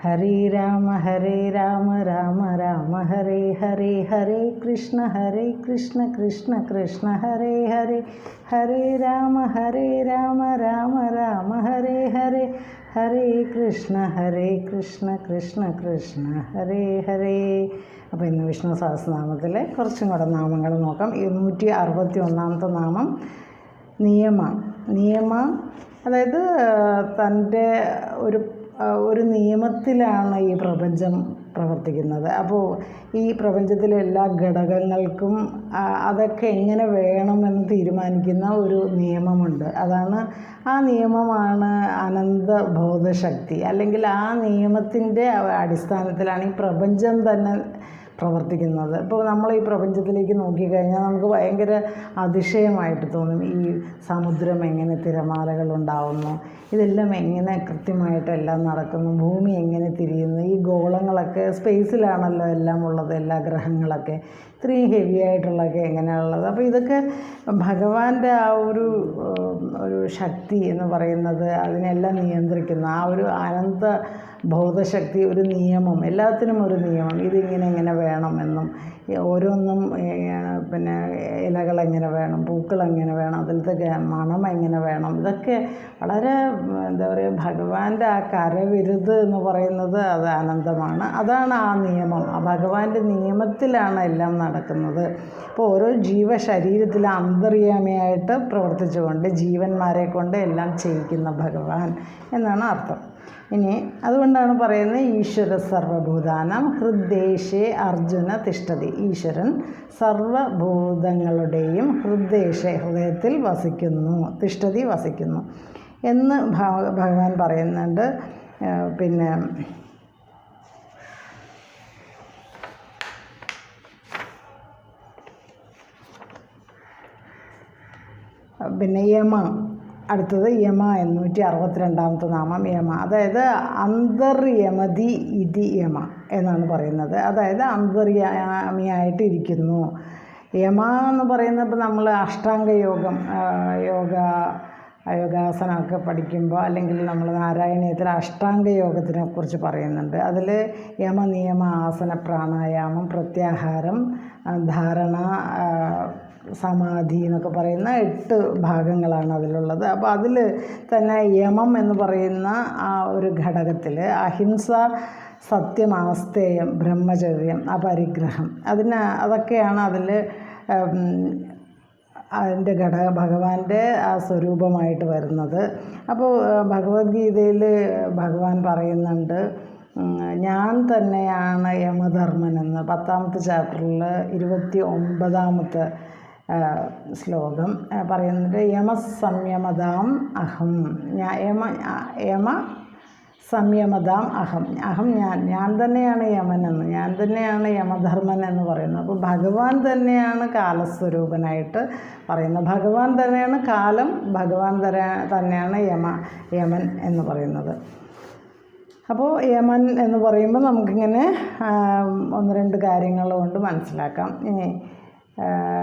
ഹരേ രാമ ഹരേ രാമ രാമ രാമ ഹരേ ഹരേ ഹരേ കൃഷ്ണ ഹരേ കൃഷ്ണ കൃഷ്ണ കൃഷ്ണ ഹരേ ഹരേ ഹരേ രാമ ഹരേ രാമ രാമ രാമ ഹരേ ഹരേ ഹരേ കൃഷ്ണ ഹരേ കൃഷ്ണ കൃഷ്ണ കൃഷ്ണ ഹരേ ഹരേ. അപ്പോൾ ഇന്ന് വിഷ്ണു സഹസ്രനാമത്തിലെ കുറച്ചും കൂടെ നാമങ്ങൾ നോക്കാം. ഇരുന്നൂറ്റി അറുപത്തി ഒന്നാമത്തെ നാമം നിയമ. നിയമ അതായത് തന്റെ ഒരു ഒരു നിയമത്തിലാണ് ഈ പ്രപഞ്ചം പ്രവർത്തിക്കുന്നത്. അപ്പോൾ ഈ പ്രപഞ്ചത്തിലെ എല്ലാ ഘടകങ്ങൾക്കും അതൊക്കെ എങ്ങനെ വേണമെന്ന് തീരുമാനിക്കുന്ന ഒരു നിയമമുണ്ട്. അതാണ് ആ നിയമമാണ് അനന്ത ബോധശക്തി അല്ലെങ്കിൽ ആ നിയമത്തിന്റെ അടിസ്ഥാനത്തിലാണ് ഈ പ്രപഞ്ചം തന്നെ പ്രവർത്തിക്കുന്നത്. ഇപ്പോൾ നമ്മൾ ഈ പ്രപഞ്ചത്തിലേക്ക് നോക്കിക്കഴിഞ്ഞാൽ നമുക്ക് ഭയങ്കര അതിശയമായിട്ട് തോന്നും ഈ സമുദ്രം എങ്ങനെ തിരമാലകൾ ഉണ്ടാവുന്നു ഇതെല്ലാം എങ്ങനെ കൃത്യമായിട്ടെല്ലാം നടക്കുന്നു ഭൂമി എങ്ങനെ തിരിയുന്നു ഈ ഗോളങ്ങളൊക്കെ സ്പേസിലാണല്ലോ എല്ലാം ഉള്ളത് എല്ലാ ഗ്രഹങ്ങളൊക്കെ. ഇത്രയും ഹെവി ആയിട്ടുള്ളതൊക്കെ എങ്ങനെയുള്ളത് അപ്പോൾ ഇതൊക്കെ ഭഗവാന്റെ ആ ഒരു ഒരു ശക്തി എന്ന് പറയുന്നത് അതിനെല്ലാം നിയന്ത്രിക്കുന്ന ആ ഒരു അനന്ത ബോധശക്തി ഒരു നിയമം എല്ലാത്തിനും ഒരു നിയമം. ഇതിങ്ങനെ എങ്ങനെ വേണമെന്നും ഓരോന്നും പിന്നെ ഇലകൾ എങ്ങനെ വേണം പൂക്കൾ എങ്ങനെ വേണം അതിലത്തെ മണം എങ്ങനെ വേണം ഇതൊക്കെ വളരെ എന്താ പറയുക ഭഗവാന്റെ ആ കരവിരുത് എന്ന് പറയുന്നത് അത് ആനന്ദമാണ്. അതാണ് ആ നിയമം. ആ ഭഗവാന്റെ നിയമത്തിലാണ് എല്ലാം നടക്കുന്നത്. അപ്പോൾ ഓരോ ജീവശരീരത്തിൽ അന്തര്യാമിയായിട്ട് പ്രവർത്തിച്ചുകൊണ്ട് ജീവന്മാരെ കൊണ്ട് എല്ലാം ചെയ്യിക്കുന്ന ഭഗവാൻ എന്നാണ് അർത്ഥം. ഇനി അതുകൊണ്ടാണ് പറയുന്നത് ഈശ്വര സർവഭൂതാനം ഹൃദ്ദേശേ അർജുന തിഷ്ഠതി. ഈശ്വരൻ സർവഭൂതങ്ങളുടെയും ഹൃദ്ദേശ ഹൃദയത്തിൽ വസിക്കുന്നു തിഷ്ഠതി വസിക്കുന്നു എന്ന് ഭഗവാൻ പറയുന്നുണ്ട്. പിന്നെ പിന്നെ യമ. അടുത്തത് യമ എണ്ണൂറ്റി അറുപത്തിരണ്ടാമത്തെ നാമം യമ. അതായത് അന്തർയമതി ഇതി യമ എന്നാണ് പറയുന്നത്. അതായത് അന്തർയാമിയായിട്ട് ഇരിക്കുന്നു യമ എന്ന് പറയുന്നത് നമ്മൾ അഷ്ടാംഗ യോഗം യോഗ യോഗാസനമൊക്കെ പഠിക്കുമ്പോൾ അല്ലെങ്കിൽ നമ്മൾ നാരായണീയത്തിൽ അഷ്ടാംഗ യോഗത്തിനെ കുറിച്ച് പറയുന്നുണ്ട്. അതിൽ യമ നിയമ ആസന പ്രാണായാമം പ്രത്യാഹാരം ധാരണ സമാധി എന്നൊക്കെ പറയുന്ന എട്ട് ഭാഗങ്ങളാണ് അതിലുള്ളത്. അപ്പോൾ അതിൽ തന്നെ യമം എന്ന് പറയുന്ന ആ ഒരു ഘടകത്തിൽ അഹിംസ സത്യം ആസ്തേയം ബ്രഹ്മചര്യം അപരിഗ്രഹം അതിന് അതൊക്കെയാണ് അതിൽ അതിന്റെ ഘടക ഭഗവാന്റെ ആ സ്വരൂപമായിട്ട് വരുന്നത്. അപ്പോൾ ഭഗവത്ഗീതയിൽ ഭഗവാൻ പറയുന്നുണ്ട് ഞാൻ തന്നെയാണ് യമധർമ്മൻ എന്ന് പത്താമത്തെ ചാപ്റ്ററിൽ ഇരുപത്തി ഒമ്പതാമത്തെ ശ്ലോകം പറയുന്നത് യമ സംയമതാം അഹം. ഞാൻ യമ യമ സംയമതാം അഹം. അഹം ഞാൻ ഞാൻ തന്നെയാണ് യമനെന്ന്. ഞാൻ തന്നെയാണ് യമധർമ്മൻ എന്ന് പറയുന്നത്. അപ്പോൾ ഭഗവാൻ തന്നെയാണ് കാലസ്വരൂപനായിട്ട് പറയുന്നത്. ഭഗവാൻ തന്നെയാണ് കാലം ഭഗവാൻ തന്നെയാണ് യമ യമൻ എന്ന് പറയുന്നത്. അപ്പോൾ യമൻ എന്ന് പറയുമ്പോൾ നമുക്കിങ്ങനെ ഒന്ന് രണ്ട് കാര്യങ്ങൾ കൊണ്ട് മനസ്സിലാക്കാം. ഇനി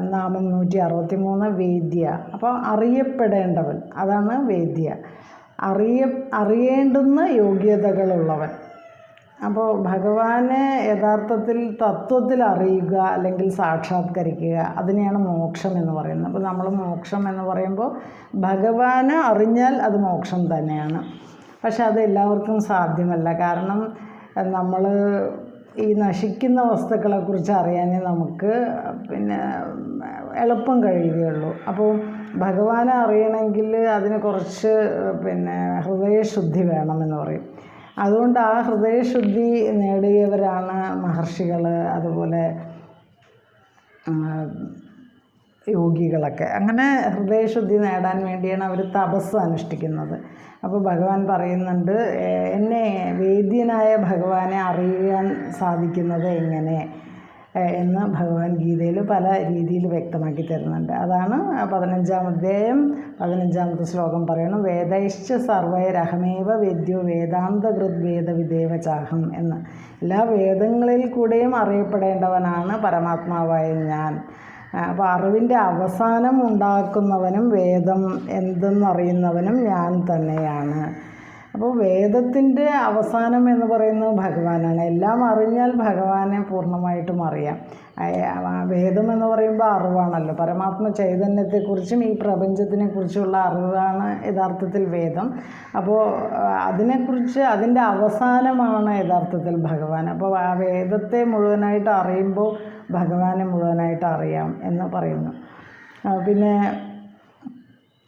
നാമം നൂറ്റി അറുപത്തി മൂന്ന് വേദ്യ. അപ്പോൾ അറിയപ്പെടേണ്ടവൻ അതാണ് വേദ്യ. അറിയ അറിയേണ്ടുന്ന യോഗ്യതകളുള്ളവൻ. അപ്പോൾ ഭഗവാനെ യഥാർത്ഥത്തിൽ തത്വത്തിൽ അറിയുക അല്ലെങ്കിൽ സാക്ഷാത്കരിക്കുക അതിനെയാണ് മോക്ഷം എന്ന് പറയുന്നത്. അപ്പോൾ നമ്മൾ മോക്ഷം എന്ന് പറയുമ്പോൾ ഭഗവാനെ അറിഞ്ഞാൽ അത് മോക്ഷം തന്നെയാണ്. പക്ഷെ അത് എല്ലാവർക്കും സാധ്യമല്ല. കാരണം നമ്മൾ ഈ നശിക്കുന്ന വസ്തുക്കളെക്കുറിച്ച് അറിയാനേ നമുക്ക് പിന്നെ എളുപ്പം കഴിയുകയുള്ളൂ. അപ്പോൾ ഭഗവാനെ അറിയണമെങ്കിൽ അതിന് കുറച്ച് പിന്നെ ഹൃദയശുദ്ധി വേണമെന്ന് പറയും. അതുകൊണ്ട് ആ ഹൃദയശുദ്ധി നേടിയവരാണ് മഹർഷികൾ അതുപോലെ യോഗികളൊക്കെ അങ്ങനെ ഹൃദയശുദ്ധി നേടാൻ വേണ്ടിയാണ് അവർ തപസ് അനുഷ്ഠിക്കുന്നത്. അപ്പോൾ ഭഗവാൻ പറയുന്നുണ്ട് "ഏ- എന്നെ വേദ്യനായ ഭഗവാനെ അറിയാൻ സാധിക്കുന്നത് എങ്ങനെ? എന്ന് ഭഗവാൻ ഗീതയിൽ പല രീതിയിൽ വ്യക്തമാക്കി തരുന്നുണ്ട്. അതാണ് പതിനഞ്ചാം അധ്യായം പതിനഞ്ചാമത്തെ ശ്ലോകം പറയണം വേദൈശ്ച സർവൈരഹമേവ വേദ്യോ വേദാന്തകൃത് വേദവിദേവ ചാഹം എന്ന്. എല്ലാ വേദങ്ങളിൽ കൂടെയും അറിയപ്പെടേണ്ടവനാണ് പരമാത്മാവായ ഞാൻ. അറിവിന്റെ അവസാനം ഉണ്ടാക്കുന്നവനും വേദം എന്തെന്നറിയുന്നവനും ഞാൻ തന്നെയാണ്. അപ്പോൾ വേദത്തിന്റെ അവസാനം എന്ന് പറയുന്നത് ഭഗവാനാണ്. എല്ലാം അറിഞ്ഞാൽ ഭഗവാനെ പൂർണമായിട്ടും അറിയാം. വേദം എന്ന് പറയുമ്പോൾ അറിവാണല്ലോ. പരമാത്മ ചൈതന്യത്തെക്കുറിച്ചും ഈ പ്രപഞ്ചത്തിനെക്കുറിച്ചുള്ള അറിവാണ് യഥാർത്ഥത്തിൽ വേദം. അപ്പോൾ അതിനെക്കുറിച്ച് അതിന്റെ അവസാനമാണ് യഥാർത്ഥത്തിൽ ഭഗവാൻ. അപ്പോൾ ആ വേദത്തെ മുഴുവനായിട്ട് അറിയുമ്പോൾ ഭഗവാനെ മുഴുവനായിട്ട് അറിയാം എന്ന് പറയുന്നു. പിന്നെ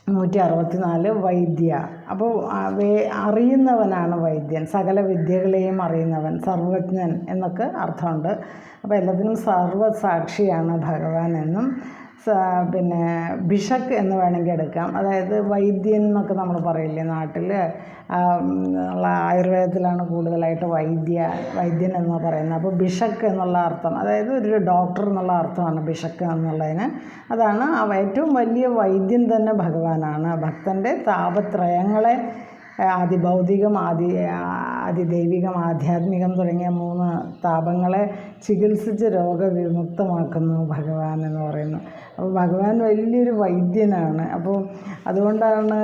നൂറ്റി അറുപത്തി നാല് വൈദ്യ അപ്പോൾ അറിയുന്നവനാണ് വൈദ്യൻ. സകല വിദ്യകളെയും അറിയുന്നവൻ സർവജ്ഞൻ എന്നൊക്കെ അർത്ഥമുണ്ട്. അപ്പോൾ എല്ലാത്തിനും സർവസാക്ഷിയാണ് ഭഗവാൻ എന്നും പിന്നെ ബിഷക്ക് എന്ന് വേണമെങ്കിൽ എടുക്കാം. അതായത് വൈദ്യൻ എന്നൊക്കെ നമ്മൾ പറയില്ലേ നാട്ടിൽ ഉള്ള ആയുർവേദത്തിലാണ് കൂടുതലായിട്ട് വൈദ്യ വൈദ്യൻ എന്ന് പറയുന്നത്. അപ്പോൾ ബിഷക്ക് എന്നുള്ള അർത്ഥം അതായത് ഒരു ഡോക്ടർ എന്നുള്ള അർത്ഥമാണ് ബിഷക്ക് എന്നുള്ളതിന്. അതാണ് ഏറ്റവും വലിയ വൈദ്യൻ തന്നെ ഭഗവാനാണ്. ഭക്തന്റെ താപത്രയങ്ങളെ ആദിഭൗതികം ആദി അതിദൈവികം ആധ്യാത്മികം തുടങ്ങിയ മൂന്ന് താപങ്ങളെ ചികിത്സിച്ച് രോഗവിമുക്തമാക്കുന്നു ഭഗവാൻ എന്ന് പറയുന്നു. അപ്പോൾ ഭഗവാൻ വലിയൊരു വൈദ്യനാണ്. അപ്പോൾ അതുകൊണ്ടാണ്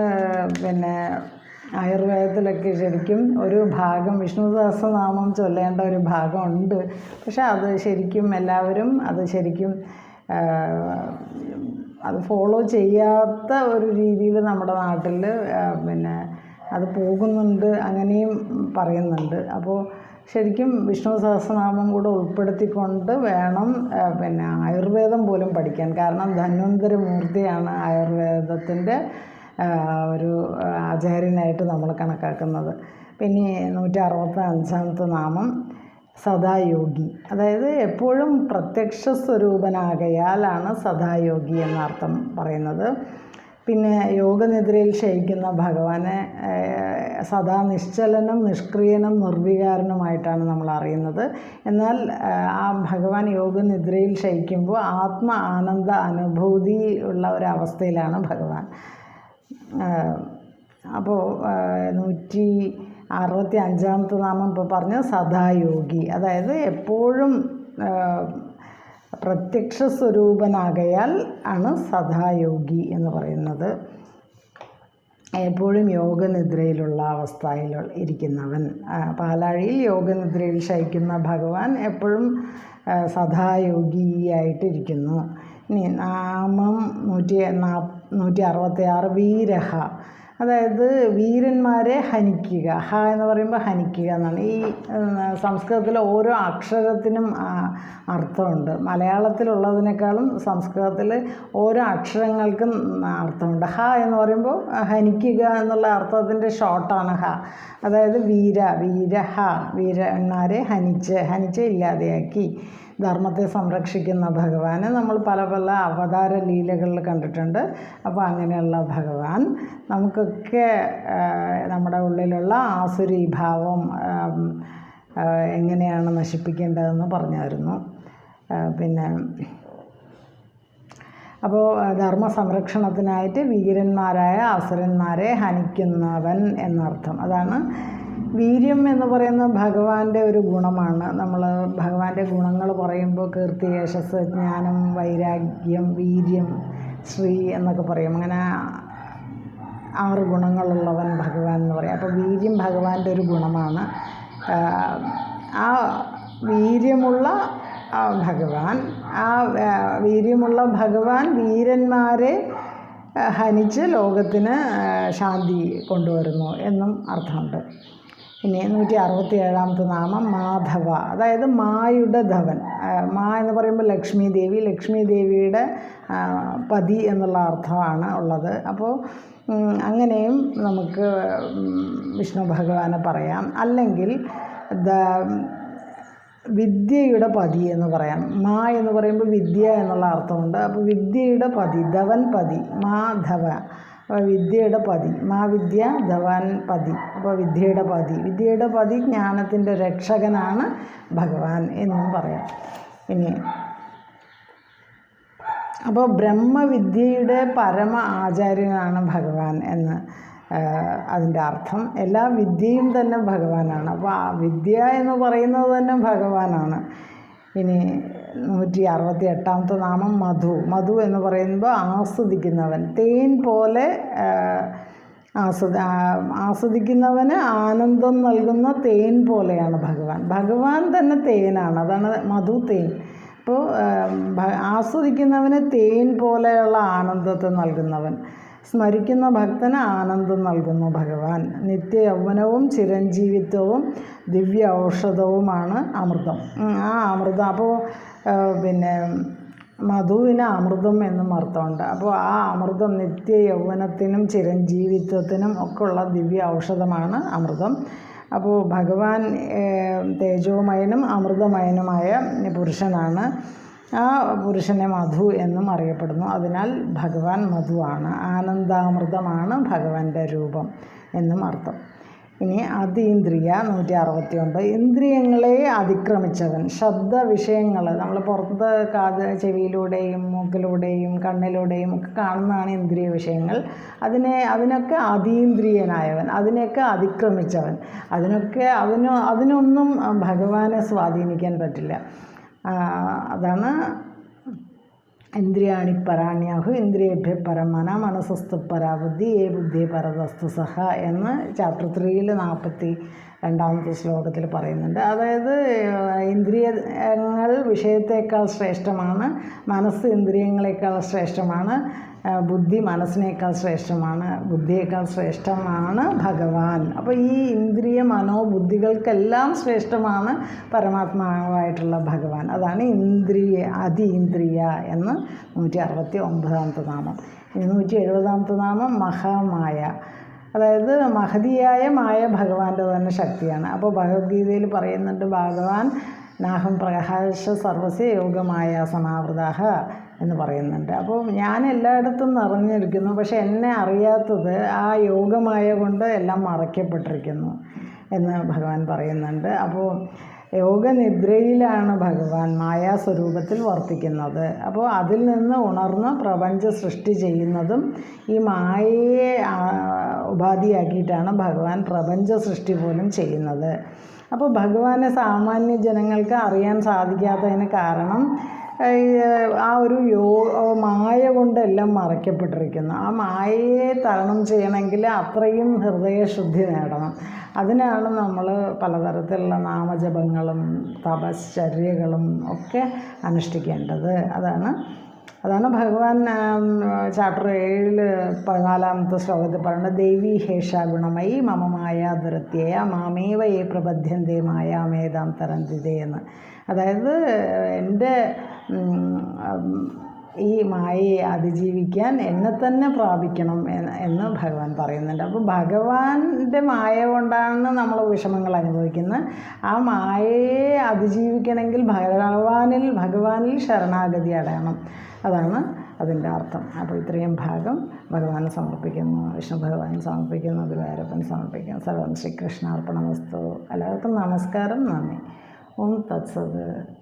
പിന്നെ ആയുർവേദത്തിലൊക്കെ ശരിക്കും ഒരു ഭാഗം വിഷ്ണുദാസ നാമം ചൊല്ലേണ്ട ഒരു ഭാഗമുണ്ട്. പക്ഷേ അത് ശരിക്കും എല്ലാവരും അത് ശരിക്കും അത് ഫോളോ ചെയ്യാത്ത ഒരു രീതിയിൽ നമ്മുടെ നാട്ടിൽ പിന്നെ അത് പോകുന്നുണ്ട് അങ്ങനെയും പറയുന്നുണ്ട്. അപ്പോൾ ശരിക്കും വിഷ്ണു സഹസ്രനാമം കൂടെ ഉൾപ്പെടുത്തിക്കൊണ്ട് വേണം പിന്നെ ആയുർവേദം പോലും പഠിക്കാൻ. കാരണം ധന്വന്തര മൂർത്തിയാണ് ആയുർവേദത്തിന്റെ ഒരു ആചാര്യനായിട്ട് നമ്മൾ കണക്കാക്കുന്നത്. പിന്നെ നൂറ്റി അറുപത്തി അഞ്ചാമത്തെ നാമം സദായോഗി. അതായത് എപ്പോഴും പ്രത്യക്ഷ സ്വരൂപനാകയാലാണ് സദായോഗി എന്നർത്ഥം പറയുന്നത്. പിന്നെ യോഗനിദ്രയിൽ ശയിക്കുന്ന ഭഗവാനെ സദാ നിശ്ചലനും നിഷ്ക്രിയനും നിർവികാരനുമായിട്ടാണ് നമ്മൾ അറിയുന്നത്. എന്നാൽ ആ ഭഗവാൻ യോഗനിദ്രയിൽ ശയിക്കുമ്പോൾ ആത്മ ആനന്ദ അനുഭൂതി ഉള്ള ഒരവസ്ഥയിലാണ് ഭഗവാൻ. അപ്പോൾ നൂറ്റി അറുപത്തി അഞ്ചാമത്തെ നാമം ഇപ്പോൾ പറഞ്ഞ സദായോഗി. അതായത് എപ്പോഴും പ്രത്യക്ഷ സ്വരൂപനാകയാൽ ആണ് സദായോഗി എന്ന് പറയുന്നത്. എപ്പോഴും യോഗനിദ്രയിലുള്ള അവസ്ഥയിൽ ഇരിക്കുന്നവൻ. പാലാഴിയിൽ യോഗനിദ്രയിൽ ശയിക്കുന്ന ഭഗവാൻ എപ്പോഴും സദായോഗിയായിട്ടിരിക്കുന്നു. ഇനി നാമം നൂറ്റി നാ നൂറ്റി അറുപത്തി വീരഹ. അതായത് വീരന്മാരെ ഹനിക്കുക ഹ എന്ന് പറയുമ്പോൾ ഹനിക്കുക എന്നാണ്. ഈ സംസ്കൃതത്തിലെ ഓരോ അക്ഷരത്തിനും അർത്ഥമുണ്ട്. മലയാളത്തിലുള്ളതിനേക്കാളും സംസ്കൃതത്തിൽ ഓരോ അക്ഷരങ്ങൾക്കും അർത്ഥമുണ്ട്. ഹ എന്ന് പറയുമ്പോൾ ഹനിക്കുക എന്നുള്ള അർത്ഥത്തിന്റെ ഷോർട്ടാണ് ഹ. അതായത് വീര വീര ഹ വീരന്മാരെ ഹനിച്ച് ഹനിച്ച് ഇല്ലാതെയാക്കി. ധർമ്മത്തെ സംരക്ഷിക്കുന്ന ഭഗവാനെ നമ്മൾ പല പല അവതാര ലീലകളിൽ കണ്ടിട്ടുണ്ട്. അപ്പോൾ അങ്ങനെയുള്ള ഭഗവാൻ. നമുക്കൊക്കെ നമ്മുടെ ഉള്ളിലുള്ള ആസുരി ഭാവം എങ്ങനെയാണ് നശിപ്പിക്കേണ്ടതെന്ന് പറഞ്ഞായിരുന്നു. പിന്നെ അപ്പോൾ ധർമ്മ സംരക്ഷണത്തിനായിട്ട് വീരന്മാരായ അസുരന്മാരെ ഹനിക്കുന്നവൻ എന്നർത്ഥം. അതാണ് വീര്യം എന്ന് പറയുന്ന ഭഗവാന്റെ ഒരു ഗുണമാണ്. നമ്മൾ ഭഗവാന്റെ ഗുണങ്ങൾ പറയുമ്പോൾ കീർത്തി യശസ് ജ്ഞാനം വൈരാഗ്യം വീര്യം ശ്രീ എന്നൊക്കെ പറയും. അങ്ങനെ ആറ് ഗുണങ്ങളുള്ളവൻ ഭഗവാൻ എന്ന് പറയും. അപ്പോൾ വീര്യം ഭഗവാന്റെ ഒരു ഗുണമാണ്. ആ, വീര്യമുള്ള ഭഗവാൻ ആ വീര്യമുള്ള ഭഗവാൻ വീരന്മാരെ ഹനിച്ച് ലോകത്തിന് ശാന്തി കൊണ്ടുവരുന്നു എന്നും അർത്ഥമുണ്ട്. ഇനി നൂറ്റി അറുപത്തി ഏഴാമത്തെ നാമം മാധവ. അതായത് മായുടെ ധവൻ. മാ എന്ന് പറയുമ്പോൾ ലക്ഷ്മി ദേവി ലക്ഷ്മി ദേവിയുടെ പതി എന്നുള്ള അർത്ഥമാണ് ഉള്ളത്. അപ്പോൾ അങ്ങനെയും നമുക്ക് വിഷ്ണു ഭഗവാനെ പറയാം. അല്ലെങ്കിൽ ദ വിദ്യയുടെ പതി എന്ന് പറയാം. മാ എന്ന് പറയുമ്പോൾ വിദ്യ എന്നുള്ള അർത്ഥമുണ്ട്. അപ്പോൾ വിദ്യയുടെ പതി ധവൻ പതി മാധവ. അപ്പോൾ വിദ്യയുടെ പതി. മാ വിദ്യ ധവാൻ പതി. അപ്പോൾ വിദ്യയുടെ പതി. വിദ്യയുടെ പതി ജ്ഞാനത്തിന്റെ രക്ഷകനാണ് ഭഗവാൻ എന്നും പറയാം. ഇനി അപ്പോൾ ബ്രഹ്മവിദ്യയുടെ പരമ ആചാര്യനാണ് ഭഗവാൻ എന്ന് അതിന്റെ അർത്ഥം എല്ലാ വിദ്യയും തന്നെ ഭഗവാനാണ്. അപ്പോൾ ആ വിദ്യ എന്ന് പറയുന്നത് തന്നെ ഭഗവാനാണ്. ഇനി നൂറ്റി അറുപത്തി എട്ടാമത്തെ നാമം മധു. മധു എന്ന് പറയുമ്പോൾ ആസ്വദിക്കുന്നവൻ. തേൻ പോലെ ആസ്വദ ആസ്വദിക്കുന്നവന് ആനന്ദം നൽകുന്ന തേൻ പോലെയാണ് ഭഗവാൻ. ഭഗവാൻ തന്നെ തേനാണ്. അതാണ് മധു തേൻ. അപ്പോൾ ആസ്വദിക്കുന്നവന് തേൻ പോലെയുള്ള ആനന്ദത്തെ നൽകുന്നവൻ. സ്മരിക്കുന്ന ഭക്തന് ആനന്ദം നൽകുന്നു ഭഗവാൻ. നിത്യ യൗവനവും ചിരഞ്ജീവിത്വവും ദിവ്യ ഔഷധവുമാണ് അമൃതം. ആ അമൃതം. അപ്പോൾ പിന്നെ മധുവിന് അമൃതം എന്നും അർത്ഥമുണ്ട്. അപ്പോൾ ആ അമൃതം നിത്യ യൗവനത്തിനും ചിരഞ്ജീവിത്വത്തിനും ഒക്കെയുള്ള ദിവ്യ ഔഷധമാണ് അമൃതം. അപ്പോൾ ഭഗവാൻ തേജോമയനും അമൃതമയനുമായ പുരുഷനാണ്. ആ പുരുഷനെ മധു എന്നും അറിയപ്പെടുന്നു. അതിനാൽ ഭഗവാൻ മധുവാണ്. ആനന്ദാമൃതമാണ് ഭഗവാന്റെ രൂപം എന്നും അർത്ഥം. ഇനി അതീന്ദ്രിയ നൂറ്റി അറുപത്തി ഒമ്പത് ഇന്ദ്രിയങ്ങളെ അതിക്രമിച്ചവൻ. ശബ്ദ വിഷയങ്ങൾ നമ്മൾ പുറത്ത് കാത് ചെവിയിലൂടെയും മൂക്കിലൂടെയും കണ്ണിലൂടെയും ഒക്കെ കാണുന്നതാണ് ഇന്ദ്രിയ വിഷയങ്ങൾ. അതിനെ അതിനൊക്കെ അതീന്ദ്രിയനായവൻ അതിനെയൊക്കെ അതിക്രമിച്ചവൻ. അതിനൊക്കെ അതിന് അതിനൊന്നും ഭഗവാനെ സ്വാധീനിക്കാൻ പറ്റില്ല. അതാണ് ഇന്ദ്രിയാണി പരാണ്യാഹു ഇന്ദ്രിയേഭ്യ പരമന മനസ്സസ്തു പരാബുദ്ധി ഏ ബുദ്ധി പരതസ്തു സഹ എന്ന് ചാപ്റ്റർ ത്രീയിൽ നാൽപ്പത്തി രണ്ടാമത്തെ ശ്ലോകത്തിൽ പറയുന്നുണ്ട്. അതായത് ഇന്ദ്രിയങ്ങൾ വിഷയത്തേക്കാൾ ശ്രേഷ്ഠമാണ് മനസ്സ് ഇന്ദ്രിയങ്ങളെക്കാൾ ശ്രേഷ്ഠമാണ് ബുദ്ധി മനസ്സിനേക്കാൾ ശ്രേഷ്ഠമാണ് ബുദ്ധിയേക്കാൾ ശ്രേഷ്ഠമാണ് ഭഗവാൻ. അപ്പോൾ ഈ ഇന്ദ്രിയ മനോബുദ്ധികൾക്കെല്ലാം ശ്രേഷ്ഠമാണ് പരമാത്മാവായിട്ടുള്ള ഭഗവാൻ. അതാണ് ഇന്ദ്രിയ അതി ഇന്ദ്രിയ എന്ന് നൂറ്റി അറുപത്തി ഒമ്പതാമത്തെ നാമം. ഇനി നൂറ്റി എഴുപതാമത്തെ നാമം മഹാമായ. അതായത് മഹതിയായ മായ ഭഗവാന്റെ തന്നെ ശക്തിയാണ്. അപ്പോൾ ഭഗവത്ഗീതയിൽ പറയുന്നുണ്ട് ഭഗവാൻ നാഹം പ്രകാശ സർവസ്യ യോഗമായ സമാവൃതാഹ എന്ന് പറയുന്നുണ്ട്. അപ്പോൾ ഞാൻ എല്ലായിടത്തും നിറഞ്ഞിരിക്കുന്നു. പക്ഷെ എന്നെ അറിയാത്തത് ആ യോഗമായ കൊണ്ട് എല്ലാം മറയ്ക്കപ്പെട്ടിരിക്കുന്നു എന്ന് ഭഗവാൻ പറയുന്നുണ്ട്. അപ്പോൾ യോഗനിദ്രയിലാണ് ഭഗവാൻ മായാസ്വരൂപത്തിൽ വർത്തിക്കുന്നത്. അപ്പോൾ അതിൽ നിന്ന് ഉണർന്ന് പ്രപഞ്ച സൃഷ്ടി ചെയ്യുന്നതും ഈ മായയെ ഉപാധിയാക്കിയിട്ടാണ് ഭഗവാൻ പ്രപഞ്ച സൃഷ്ടി പോലും ചെയ്യുന്നത്. അപ്പോൾ ഭഗവാനെ സാമാന്യ ജനങ്ങൾക്ക് അറിയാൻ സാധിക്കാത്തതിന് കാരണം ആ ഒരു യോ മായ കൊണ്ടെല്ലാം മറയ്ക്കപ്പെട്ടിരിക്കുന്നു. ആ മായയെ തരണം ചെയ്യണമെങ്കിൽ അത്രയും ഹൃദയശുദ്ധി നേടണം. അതിനാണ് നമ്മൾ പലതരത്തിലുള്ള നാമജപങ്ങളും തപശ്ചര്യകളും ഒക്കെ അനുഷ്ഠിക്കേണ്ടത്. അതാണ് അതാണ് ഭഗവാൻ ചാപ്റ്റർ ഏഴിൽ പതിനാലാമത്തെ ശ്ലോകത്തിൽ പറയുന്നത് ദേവി ഹേഷ ഗുണമയി മമ മായ ദുരത്യയ മാമേവ ഏ പ്രബദ്ധ്യന്തേ മായാമേതാം തരന്തിതേ എന്ന്. അതായത് എന്റെ ഈ മായയെ അതിജീവിക്കാൻ എന്നെ തന്നെ പ്രാപിക്കണം എന്ന് ഭഗവാൻ പറയുന്നുണ്ട്. അപ്പോൾ ഭഗവാന്റെ മായ കൊണ്ടാണ് നമ്മൾ വിഷമങ്ങൾ അനുഭവിക്കുന്നത്. ആ മായയെ അതിജീവിക്കണമെങ്കിൽ ഭഗവാനിൽ ഭഗവാനിൽ ശരണാഗതി അടയണം. അതാണ് അതിന്റെ അർത്ഥം. അപ്പോൾ ഇത്രയും ഭാഗം ഭഗവാൻ സമർപ്പിക്കുന്നു. വിഷ്ണു ഭഗവാൻ സമർപ്പിക്കുന്നു. ഗുരുവായൂരപ്പൻ സമർപ്പിക്കുന്നു. സർവം ശ്രീകൃഷ്ണാർപ്പണ വസ്തു എല്ലാവർക്കും നമസ്കാരം. നന്ദി. ഓം തത്സത്.